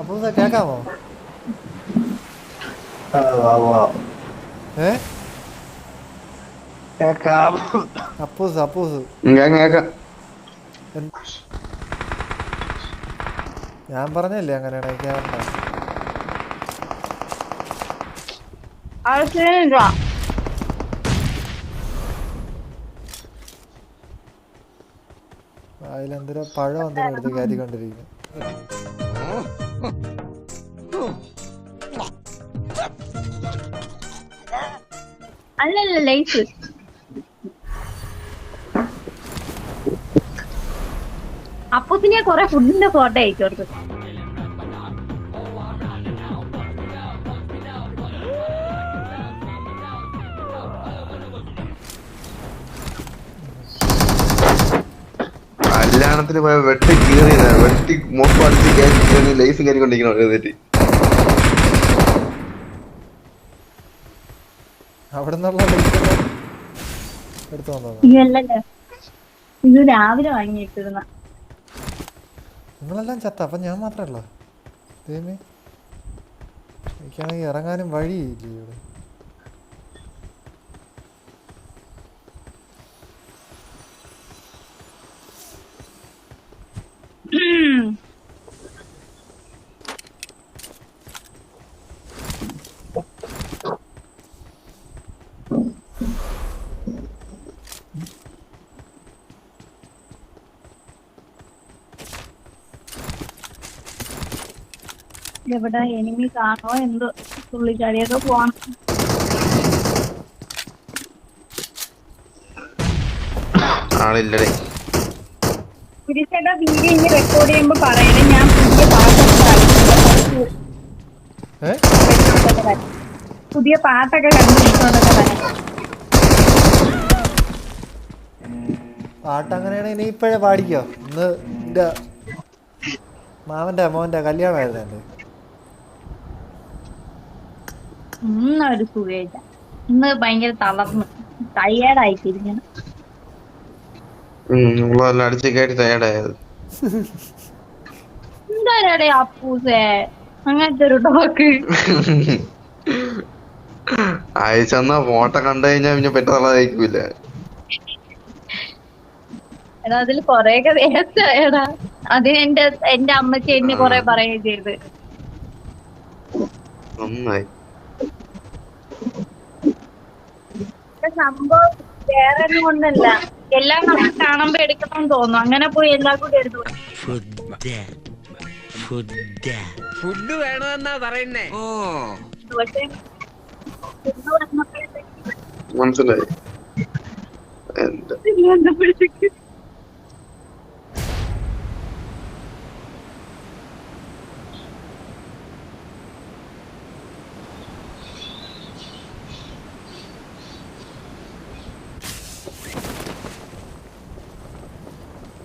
അപ്പൊ കേക്കാമോ? ആ, വാ, വാ. ഏ? കേക്കാം. അപ്പൂസ് അപ്പൂസ്. ഞാൻ പറഞ്ഞല്ലേ അങ്ങനെയാണ് ആവശ്യമില്ല. അതിലെന്തൊരു പഴം എന്തോ എടുത്ത് കയറ്റിക്കൊണ്ടിരിക്കുന്നു അല്ലല്ല ലൈഫ്. അപ്പൂസിനെ കൊറേ ഫുഡിന്റെ ഫോട്ടോ അയച്ചു കൊടുത്തു കല്യാണത്തിന് പോയ വെട്ടി കീറിയ വെട്ടി മോപ്പടിച്ച് കയറി ലൈഫ് കയറിക്കൊണ്ടിരിക്കണം എഴുതിട്ട് അവിടെ ഇത് രാവിലെ വാങ്ങിയിട്ടിരുന്ന. നിങ്ങളെല്ലാം ചത്ത അപ്പൊ ഞാൻ മാത്രമല്ല ദൈവമേ. എനിക്കാണെങ്കിൽ ഇറങ്ങാനും വഴിയില്ല ഇവിടെ? എവിടെ എനിമി കാണോ? എന്തോ? പുള്ളിക്കാരിയൊക്കെ പോണം. ആളില്ലടേ. തിരിച്ചേട്ടാ വീഡിയോ ഇനി റെക്കോർഡ് ചെയ്യുമ്പോ പറയണേ. ഞാൻ പുതിയ പാട്ടൊക്കെ പുതിയ പാട്ടൊക്കെ കണ്ടുപിടിച്ചോണ്ടൊക്കെ വരാം. പാട്ട് അങ്ങനെയാണെങ്കിൽ നീ ഇപ്പോഴേ പാടിക്കോ? ഇന്ന് മാമന്റെ മോന്റെ കല്യാണമായിരുന്നു. ഇന്ന് ഒരു സുഖമില്ല ഇന്ന് ഭയങ്കര തളർന്ന്. ടയേർഡായിട്ടിരിക്കണം നമ്മളെല്ലാം അടിച്ച് കയറ്റി തയ്യാറായത് എന്തായാലേ അപ്പൂസേ? അങ്ങനത്തെ ഒരു ടോക്ക് അയച്ചെന്നാ ഫോട്ടോ കണ്ടു കഴിഞ്ഞാൽ പിന്നെ പെട്ടെന്നുള്ളതായിരിക്കൂല എടാ അതിൽ കൊറേയൊക്കെ വേസ്റ്റായടാ. അതിന് എന്റെ എന്റെ അമ്മച്ചി എന്നെ കൊറേ പറയുകയും ചെയ്ത്. നന്നായി. സംഭവം വേറെ ഒന്നും കൊണ്ടല്ല എല്ലാം നമ്മൾ കാണുമ്പോ എടുക്കണം തോന്നും അങ്ങനെ പോയി എല്ലാം കൂടി എടുത്തു. ഫുഡ് വേണമെന്നാ പറയുന്നേ. ഓ. പക്ഷെ മനസ്സിലായി. വന്നപ്പോഴത്തേക്ക്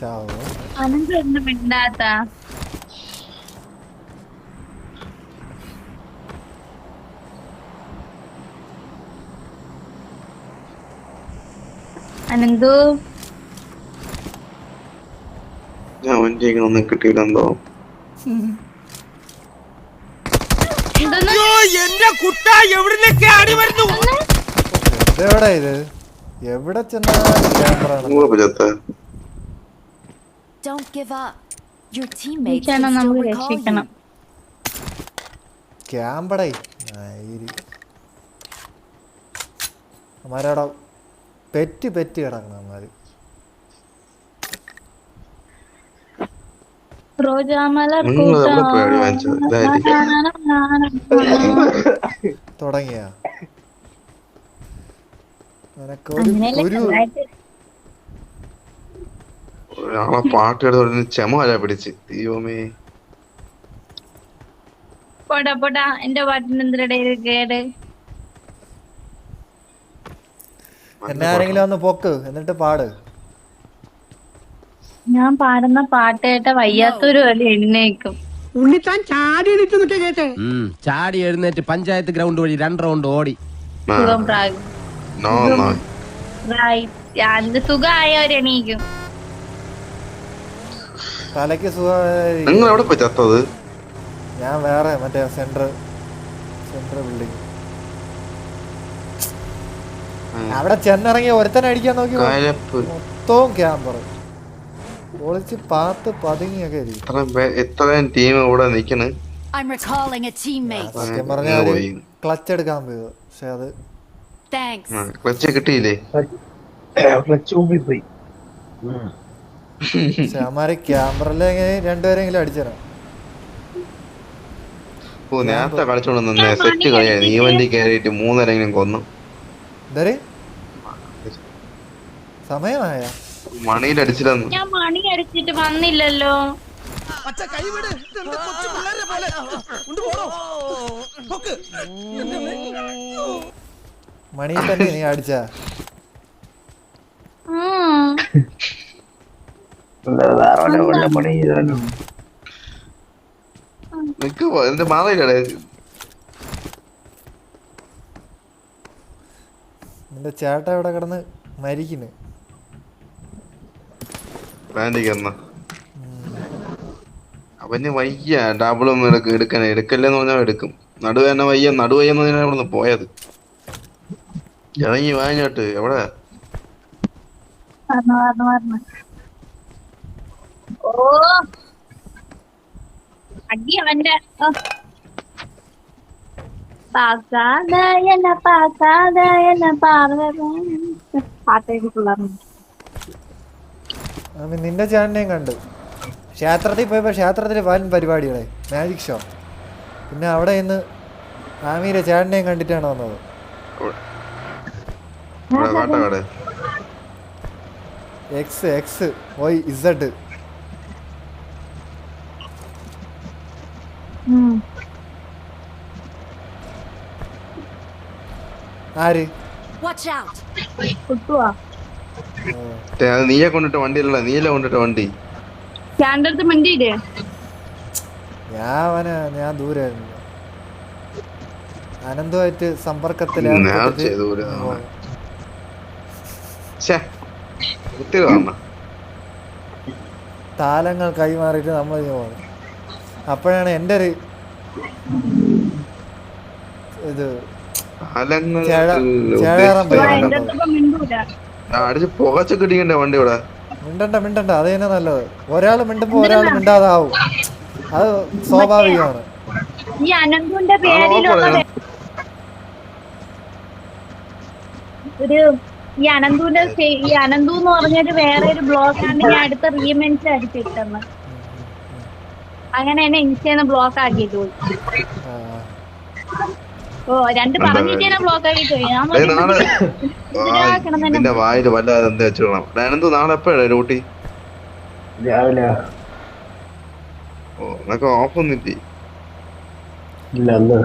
ചാവോ മിണ്ടാത്ത അനന്തു ഒന്നും കിട്ടിയില്ലെന്തോ എന്റെ കുട്ട എവിടുന്നൊക്കെ ആടി വരുന്നു എവിടെ ഇത് എവിടെ ചെന്നാ camera Don't give up. Your teammates can still recall you. ക്യാമ്പടേ. ആയിരി. അമ്മാരവിടെ പെറ്റ് പെറ്റ് കിടക്കണം അമ്മാര്. തുടങ്ങിയ. നിനക്കൊരു ഒരു ഒരാളെ പാട്ട് എടുത്ത് പറഞ്ഞ് ചെമ വരാ പിടിച്ച്. ദൈവമേ. പോടാ പോടാ. എന്റെ പാട്ടിന് എന്തിനിടയിൽ കേട് എന്നാരെങ്കിലും ഒന്ന് പൊക്ക് എന്നിട്ട് പാട്. ഞാൻ പാടുന്ന പാട്ട് കേട്ട വയ്യാത്തൊരു വലി എണ്ണേക്കും ഉണ്ണിത്താൻ ചാടി എഴുന്നേറ്റ് കേട്ടെ? ചാടി എഴുന്നേറ്റ് പഞ്ചായത്ത് ഗ്രൗണ്ട് വഴി രണ്ട് റൗണ്ട് ഓടി. സുഖം പ്രാഗം സുഖമായ ഒരു എണീക്കും. തലയ്ക്ക് സുഖമായി നിങ്ങൾ എവിടെ പോയി ചത്തത് ഞാൻ വേറെ മറ്റേ സെന്റർ സെൻട്രൽ ബിൽഡിംഗ് അവിടെ ചെന്നിറങ്ങി ഒരുത്തനെ അടിക്കാൻ നോക്കി മൊത്തവും ക്യാമ്പർ ഒളിച്ച് പാത്ത് പതുങ്ങിയൊക്കെ ഇരിക്കും. ടീം ഇവിടെ നിക്കണ്. ക്ലച്ച് എടുക്കാൻ പോയത് പക്ഷെ അത്. ക്ലച്ച് കിട്ടിയില്ലേ? ക്ലച്ച് പോയി. പക്ഷെ അമാര് ക്യാമറയിലെങ്ങനെ രണ്ടുപേരെങ്കിലും അടിച്ചേരാം? ഓ നേരത്തെ കളിച്ചോണ്ട് നിന്നെ സെറ്റ് കളിയായി. നീ വണ്ടി കയറിയിട്ട് മൂന്നരെങ്കിലും കൊന്നു. സമയമായ? മണിയിലടിച്ചില്ലെന്ന് ഞാൻ മണി അടിച്ചിട്ട് വന്നില്ലല്ലോ. മണി തന്നെ നീ അടിച്ച ഉം. വേറെ വല്ല വല്ല പണി ചെയ്താലോ നിക്ക് എന്റെ മാറിയില്ലേ നിന്റെ ചേട്ട ഇവിടെ കിടന്ന് മരിക്കുന്നു? അവന് വയ്യ ഡബിളൊന്നും എടുക്ക എടുക്കണേ. എടുക്കല്ലേന്ന് പറഞ്ഞാൽ എടുക്കും. നടുവേന വയ്യ നടുവയ്യെന്ന് തന്നെ അവിടെ നിന്ന് പോയത്. ഇറങ്ങി വാങ്ങിട്ട് എവിടെ. ഓ അടി അവന്റെ പാർവ പാട്ടേക്ക് നിന്റെ ചാനലേം കണ്ടു ക്ഷേത്രത്തിൽ പോയപ്പോ ക്ഷേത്രത്തിൽ വൻ പരിപാടികളെ മാജിക് ഷോ പിന്നെ അവിടെ ഇന്ന് ആമീരെ ചേട്ടനെയും കണ്ടിട്ടാണ് വന്നത് എക്സ് എക്സ് ഓയ് ഇസഡ് ആര്? Watch out. കുട്ടുവാ. മറ്റേ അത് നീയെ കൊണ്ടിട്ട് കൊണ്ടിട്ട് വണ്ടി? ഞാൻ ഞാൻ അനന്തമായിട്ട് കാണണം താലങ്ങൾ കൈമാറിയിട്ട് നമ്മൾ പോകും അപ്പോഴാണ് എന്റെ ഒരു ഇത് മിണ്ടണ്ട മിണ്ടണ്ട. അത് തന്നെ നല്ലത്. ഒരാൾ മിണ്ടുമ്പോ ഒരാൾ മിണ്ടാതാവും. അത് സ്വാഭാവികമാണ്. ഈ അനന്തുന്റെ പേരിലുള്ള ഒരു ഈ അനന്തുവിന്റെ ഈ അനന്തു എന്ന് പറഞ്ഞൊരു വേറെ ഒരു ബ്ലോഗാണ് ഞാൻ അടുത്ത റീമെൻസ് അടിച്ചിട്ടെന്ന് അങ്ങനെ എന്നെ ഇൻസ്റ്റന്ന് ബ്ലോക്ക് ആക്കിയിട്ട് പോയി. ഓ രണ്ട് പറഞ്ഞിട്ട് ബ്ലോക്ക് ആക്കിയിട്ട് പോയി. ഞാൻ വായിൽ വല്ലാതെ എന്താ വെച്ചിടണം അനന്ത് നാളെ എപ്പോഴാ ഡ്യൂട്ടി? രാവിലെ. ഓ നിനക്ക് ഓഫ് ഒന്നില്ലേ ഇല്ല? അന്ന്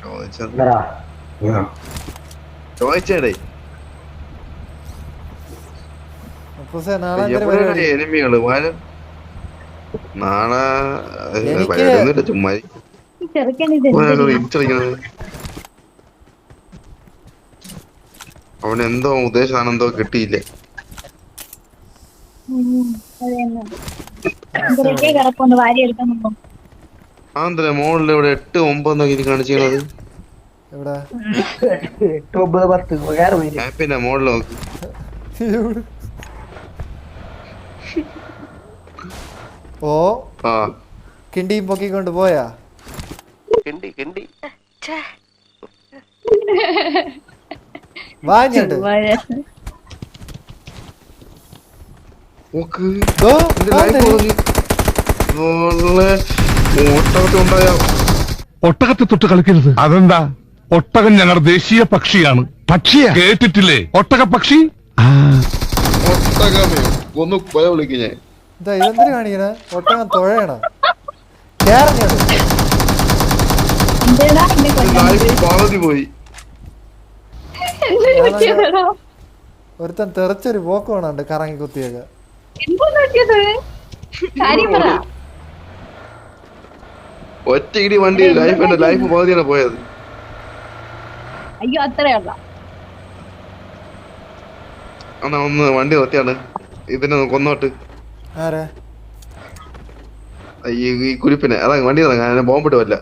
ചോദിച്ചത് എന്താ ചോദിച്ചേടേ അപ്പൂസേ നാളെ എന്തൊരു പരിപാടി എവിടെ എനിമികൾ? വാരം നാളെ പരിപാടിയൊന്നുമില്ല ചുമ്മാ അവൻ എന്തോ ഉദ്ദേശമാണ് എന്തോ കിട്ടിയില്ലേ? ഉം, അത് തന്നെ. ഇവരൊക്കെ കിടപ്പുണ്ട്? വാരി എടുക്കുന്നു ആ എന്താ മോളിൽ ഇവിടെ എട്ട് ഒമ്പതെന്നൊക്കെ കാണിച്ചത് പിന്നെ മോളിൽ നോക്ക്. ഓ പൊക്കി കിണ്ടിയും പൊക്കിക്കൊണ്ട് പോയാ? കിണ്ടി കിണ്ടി. വാഞ്ഞിട്ട് ഒട്ടകത്തെ തൊട്ട് കളിക്കരുത്. അതെന്താ? ഒട്ടകം ഞങ്ങളുടെ ദേശീയ പക്ഷിയാണ്. പക്ഷിയാ? കേട്ടിട്ടില്ലേ? ഒട്ടക പക്ഷി ഒട്ടകമേ. ഒന്ന് കൊല വിളിക്കും ഞാൻ. ഇതാ ഇതെന്തിനു കാണിക്കണ? ഒട്ടകം തുഴയണ? പോയി? ഒരുത്തൻ തെറിച്ചൊരു പോക്ക് വേണുണ്ട് കറങ്ങി കുത്തിയൊക്കെ. ഒറ്റ ഇടി വണ്ടി ലൈഫ് എന്റെ ലൈഫ് പകുതിയാണ് പോയത്. അയ്യോ അത്രയുള്ള ഒന്ന് വണ്ടി നിർത്തിയാണ് ഇതിനെ കൊന്നോട്ട്. ഈ കുരിപ്പിനെ. ഇറങ്ങ വണ്ടി ഇറങ്ങാൻ. ബോംബിട്ട് വല്ല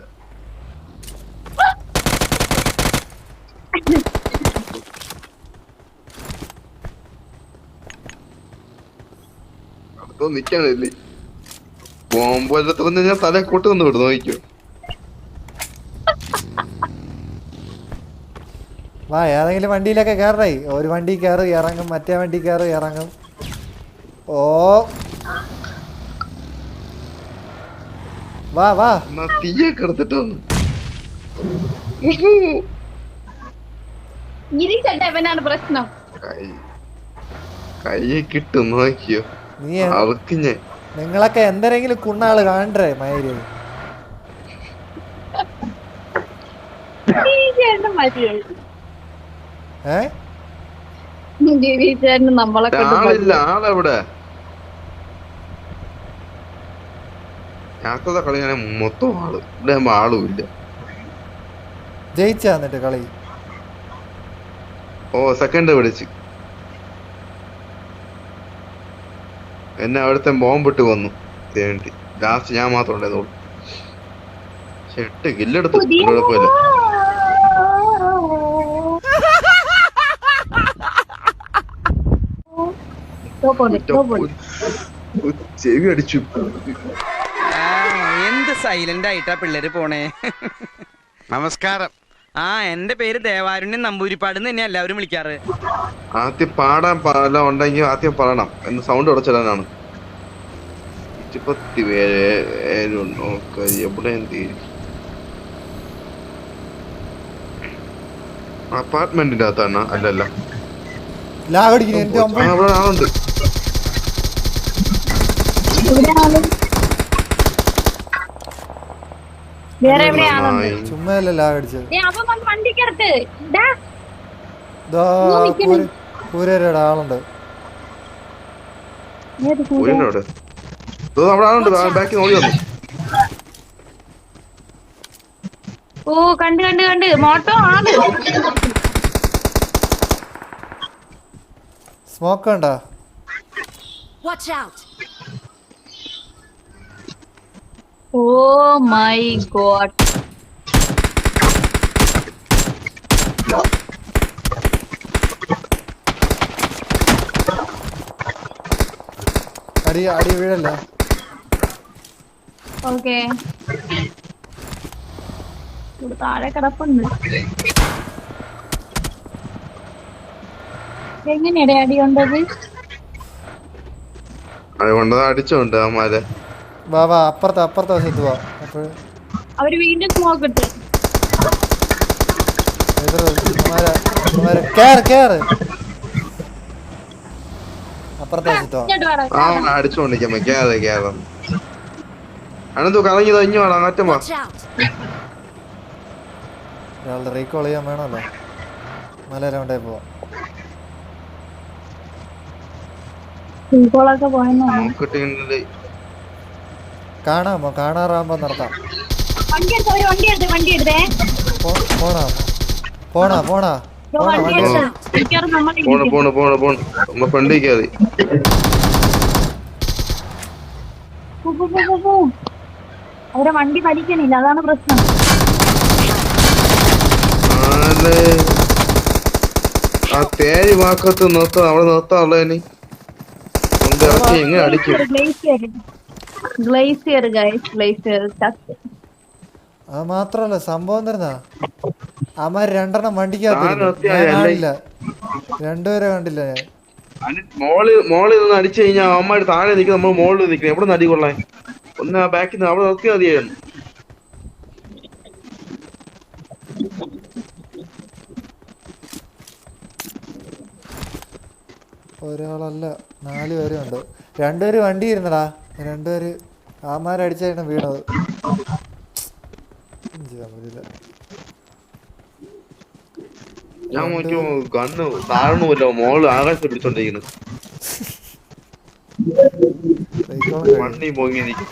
നിക്കാണില്ലേ ബോംബ് വല്ലത്ത് വന്ന് ഞാൻ തല കൂട്ട് വന്ന് വിടും. നോക്കിക്കോ. വാ ഏതെങ്കിലും വണ്ടിയിലൊക്കെ കയറണേ. ഒരു വണ്ടി കയറി ഇറങ്ങും മറ്റേ വണ്ടി കയറി ഇറങ്ങും. ഓ വാ വാ. എന്നാ തീയെ എടുത്തിട്ട് വന്നു. പ്രശ്നം. കൈ കൈ കിട്ടും നോക്കിയോ? നീ അവർക്ക് ഞാൻ നിങ്ങളൊക്കെ എന്തെങ്കിലും കുണ്ണാൾ കാണണ്ടേ മയിൽ ഏ? നമ്മളെ ആളെവിടെ? യാത്ര കളി ഞാൻ മൊത്തം ആൾ. ഇവിടെ ആളുമില്ല ആളും ഇല്ല. ജയിച്ചാ എന്നിട്ട് കളി? ഓ സെക്കൻഡ് പിടിച്ച്. എന്നെ അവിടുത്തെ ബോംബിട്ട് വന്നു വേണ്ടി ലാസ്റ്റ് ഞാൻ മാത്രം ഉണ്ടായിരുന്നു പക്ഷെ എട്ട് കില്ലെടുത്തു കുഴപ്പമില്ല. ചെവി അടിച്ചു. സൈലന്റ് ആയിട്ടാ പിള്ളേര് പോണേ. നമസ്കാരം. ആ എന്റെ പേര് ദേവാരുണ്യൻ നമ്പൂരിപ്പാട് എന്ന് തന്നെ എല്ലാവരും വിളിക്കാറ്. ആദ്യം പാടാൻ പാടില്ല ഉണ്ടെങ്കിൽ ആദ്യം പറയണം എന്ന് സൗണ്ട് ഉടച്ചിടാനാണ് പേര് എവിടെ അപ്പാർട്ട്മെന്റിന്റെ അകത്താണ്. അല്ലല്ല ലാഗടിക്കുന്നു എന്റെ അവിടെ ആളുണ്ട് ഇവിടെ ആൾ വേറെ എവിടെയാണ്. ചുമ്മാ അല്ല ലാഗടിച്ചത് അവൻ വന്ന് വണ്ടിക്കകത്ത്. ഡാ നിക്കുന്നു. പൂരയുടെ ആളുണ്ട്. ഏത് കൂടെ? ഊരിനോട് ഇതോ അവിടെ ആളുണ്ട്. ബാക്കി നോക്കി വന്നു. ഓ കണ്ട് കണ്ട് കണ്ട്. മോട്ടോ ആണ്. സ്മോക്ക് ഉണ്ടോ? Watch out! Oh my god അടി അടി വീഴല്ല? ഓക്കെ താഴെ കിടപ്പുണ്ട്. എങ്ങനെയാടെ അടി കൊണ്ടത്? അതുകൊണ്ട് അടിച്ചോണ്ട് അമ്മാരെ വാ വാ അപ്പുറത്തെ അപ്പുറത്തെ വശത്ത് വാ. അപ്പോൾ അവർ വീണ്ടും സ്മോക്ക് ഇട്ട്. കേറ് കേറ്. അപ്പുറത്തെ വശത്ത് വാ. ഇങ്ങോട്ട് വാടാ. ആ അടിച്ചോണ്ടിരിക്കാൻ കേറെ കേറെ. അനന്തു കറങ്ങി തഞ്ഞു വേണം അറ്റം വാ. Watch out! ഒരാളുടെ റീകോൾ ചെയ്യാൻ വേണമല്ലോ. മലയുടെ കൊണ്ടേ പോവാം. കാണാമോ? കാണാറാകുമ്പോ നടത്താം. പോണോ പോണാ പോണാ പോണാ പോണ്. പോണ് പോണ്. നമ്മ ഫ്രണ്ടിൽ കയറി. അവരെ വണ്ടി വലിക്കണില്ല അതാണ് പ്രശ്നം. ആ തേരി വാക്കത്ത് നിർത്താം അവിടെ നിർത്താറുള്ള ഇനി. കൊണ്ട് ഇറക്കി എങ്ങനെ അടിക്കും? ഗ്ലേസിയർ ഗ്ലേസിയർ ഗൈസ് ഗ്ലേസിയർ ചത്ത് അത് മാത്രല്ല സംഭവം തരുന്നാ അമ്മ രണ്ടെണ്ണം വണ്ടിക്കാത്ത വണ്ടിക്കകത്ത് രണ്ടുപേരെ കണ്ടില്ല ഞാൻ. മോൾ മോൾ അടിച്ചു കഴിഞ്ഞാൽ അമ്മമാര് താഴെ നിൽക്കും നമ്മൾ മോളിൽ നിൽക്കണം എവിടെ നടി കൊള്ളാൻ? ഒന്ന് ആ ബാക്കിൽ നിന്ന് അവിടെ നിർത്തിയാൽ മതിയായിരുന്നു ഒരാളല്ല നാല് പേരുണ്ട്. രണ്ടുപേര് വണ്ടി ഇരുന്നടാ. രണ്ടുപേര് ആമാരടിച്ചാണ് വീണത്. ഒന്നും ചെയ്യാൻ പറ്റില്ല ഞാൻ നോക്കിയോ കണ്ണ് താഴണമില്ല മോൾ ആകാശത്ത് പിടിച്ചോണ്ടിരിക്കുന്നു. മണ്ണി കഴിഞ്ഞു.